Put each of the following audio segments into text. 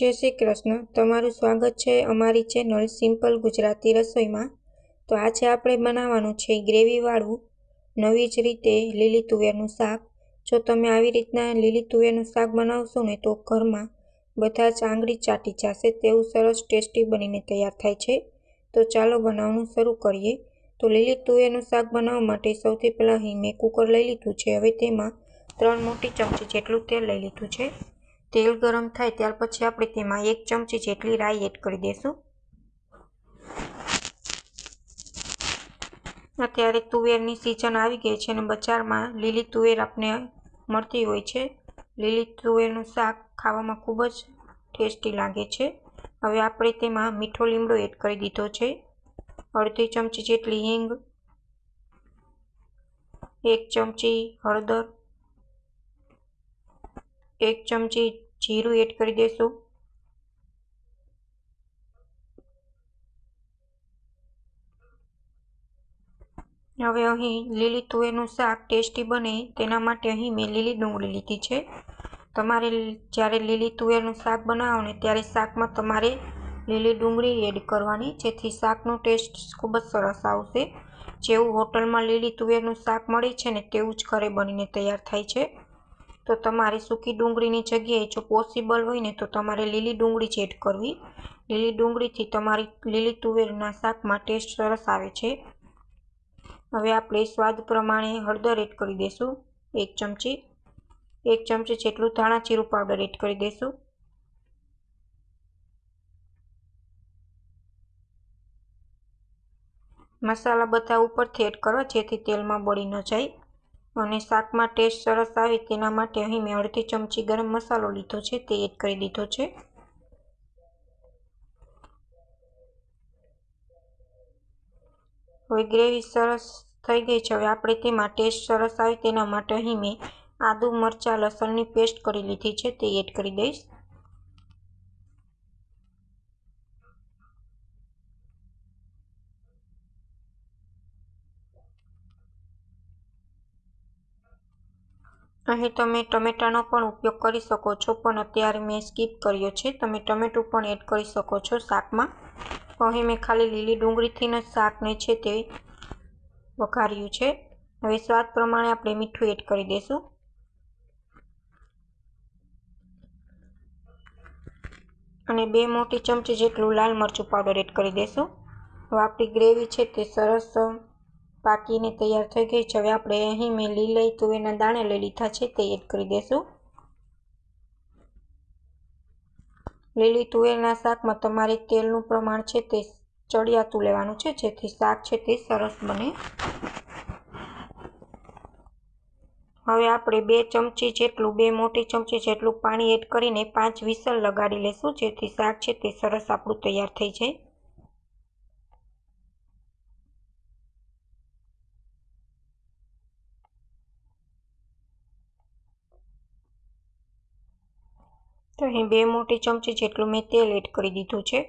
જય શ્રી કૃષ્ણ. તમારું સ્વાગત છે અમારી ચેનલ સિમ્પલ ગુજરાતી રસોઈમાં. તો આજે આપણે બનાવવાનું છે ગ્રેવીવાળું નવી જ રીતે લીલી તુવેરનું શાક. જો તમે આવી રીતના લીલી તુવેરનું શાક બનાવશો ને તો ઘરમાં બધા જ આંગળી ચાટી જશે તેવું સરસ ટેસ્ટી બનીને તૈયાર થાય છે. તો ચાલો બનાવવાનું શરૂ કરીએ. તો લીલી તુવેરનું શાક બનાવવા માટે સૌથી પહેલાં અહીં મેં કુકર લઈ લીધું છે. હવે તેમાં ત્રણ મોટી ચમચી જેટલું તેલ લઈ લીધું છે. તેલ ગરમ થાય ત્યાર પછી આપણે તેમાં એક ચમચી જેટલી રાઈ એડ કરી દઈશું અત્યારે તુવેરની સિઝન આવી ગઈ છે અને બજારમાં લીલી તુવેર આપણે મળતી હોય છે. લીલી તુવેરનું શાક ખાવામાં ખૂબ જ ટેસ્ટી લાગે છે. હવે આપણે તેમાં મીઠો લીમડો એડ કરી દીધો છે. અડધી ચમચી જેટલી હિંગ, એક ચમચી હળદર એક ચમચી જીરું એડ કરી દઈશું હવે અહીં લીલી તુવેરનું શાક ટેસ્ટી બને તેના માટે અહીં મેં લીલી ડુંગળી લીધી છે. તમારે જ્યારે લીલી તુવેરનું શાક બનાવો ને ત્યારે શાકમાં તમારે લીલી ડુંગળી એડ કરવાની, જેથી શાકનો ટેસ્ટ ખૂબ જ સરસ આવશે. જેવું હોટલમાં લીલી તુવેરનું શાક મળે છે ને તેવું જ ઘરે બનીને તૈયાર થાય છે. તો તમારે સૂકી ડુંગળીની જગ્યાએ જો પોસિબલ હોય ને તો તમારે લીલી ડુંગળી જ એડ કરવી. લીલી ડુંગળીથી તમારી લીલી તુવેરના શાકમાં ટેસ્ટ સરસ આવે છે. હવે આપણે સ્વાદ પ્રમાણે હળદર એડ કરી દઈશું એક ચમચી. એક ચમચી જેટલું ધાણા જીરું પાવડર એડ કરી દઈશું મસાલા બધા ઉપરથી એડ કરવા જેથી તેલમાં બળી ન જાય. અને શાકમાં ટેસ્ટ સરસ આવે તેના માટે અહીં મેં અડધી ચમચી ગરમ મસાલો લીધો છે, તે એડ કરી દીધો છે. હવે ગ્રેવી સરસ થઈ ગઈ છે, હવે આપણે તેમાં ટેસ્ટ સરસ આવે તેના માટે અહીં મેં આદુ મરચાં લસણની પેસ્ટ કરી લીધી છે, તે એડ કરી દઈશ. અહીં તમે ટમેટાનો પણ ઉપયોગ કરી શકો છો, પણ અત્યારે મેં સ્કીપ કર્યો છે. તમે ટમેટું પણ એડ કરી શકો છો શાકમાં. અહીં મેં ખાલી લીલી ડુંગળીથી જ શાકને છે તે વઘાર્યું છે. હવે સ્વાદ પ્રમાણે આપણે મીઠું એડ કરી દઈશું અને બે મોટી ચમચી જેટલું લાલ મરચું પાવડર એડ કરી દઈશું હવે આપણી ગ્રેવી છે તે સરસ પાકીને તૈયાર થઈ ગઈ છે. હવે આપણે અહીં મેં લીલી તુવેરના દાણા લઈ લીધા છે. તે એડ કરી દઈશું લીલી તુવેરના શાકમાં. તમારે તેલનું પ્રમાણ છે તે ચડિયાતું લેવાનું છે. જેથી શાક છે તે સરસ બને. હવે આપણે બે ચમચી જેટલું, બે મોટી ચમચી જેટલું પાણી એડ કરીને પાંચ વિસલ લગાડી લેશું. જેથી શાક છે તે સરસ આપણું તૈયાર થઈ જાય. તો અહીં બે મોટી ચમચી જેટલું મેં તેલ એડ કરી દીધું છે.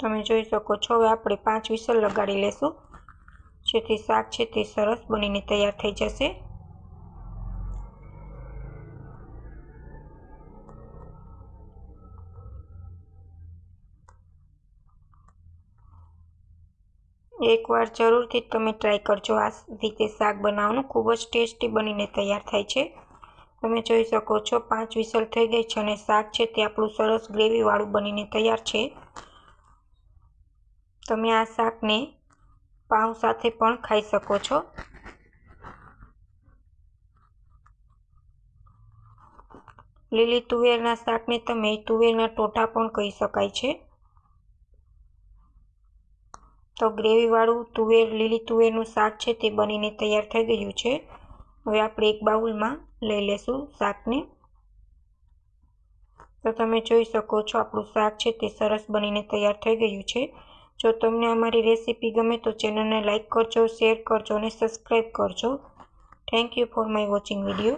તમે જોઈ શકો છો, હવે આપણે પાંચ વિસલ લગાડી લેશું. જેથી શાક છે તે સરસ બનીને તૈયાર થઈ જશે. એકવાર જરૂરથી તમે ટ્રાય કરજો. આ રીતે શાક બનાવવાનું ખૂબ જ ટેસ્ટી બનીને તૈયાર થાય છે. તમે જોઈ શકો છો, પાંચ વિસલ થઈ ગઈ છે અને શાક છે તે આપણું સરસ ગ્રેવીવાળું બનીને તૈયાર છે. તમે આ શાકને પાઉં સાથે પણ ખાઈ શકો છો. લીલી તુવેરના શાકને તમે તુવેરના ટોટા પણ કહી શકાય છે. તો ગ્રેવીવાળું તુવેર, લીલી તુવેરનું શાક છે તે બનીને તૈયાર થઈ ગયું છે. હવે આપણે એક બાઉલમાં લઈ લેશું શાકને. તો તમે જોઈ શકો છો આપણું શાક છે તે સરસ બનીને તૈયાર થઈ ગયું છે. જો તમને અમારી રેસીપી ગમે તો ચેનલને લાઇક કરજો, શેર કરજો અને સબસ્ક્રાઈબ કરજો. Thank you for my watching video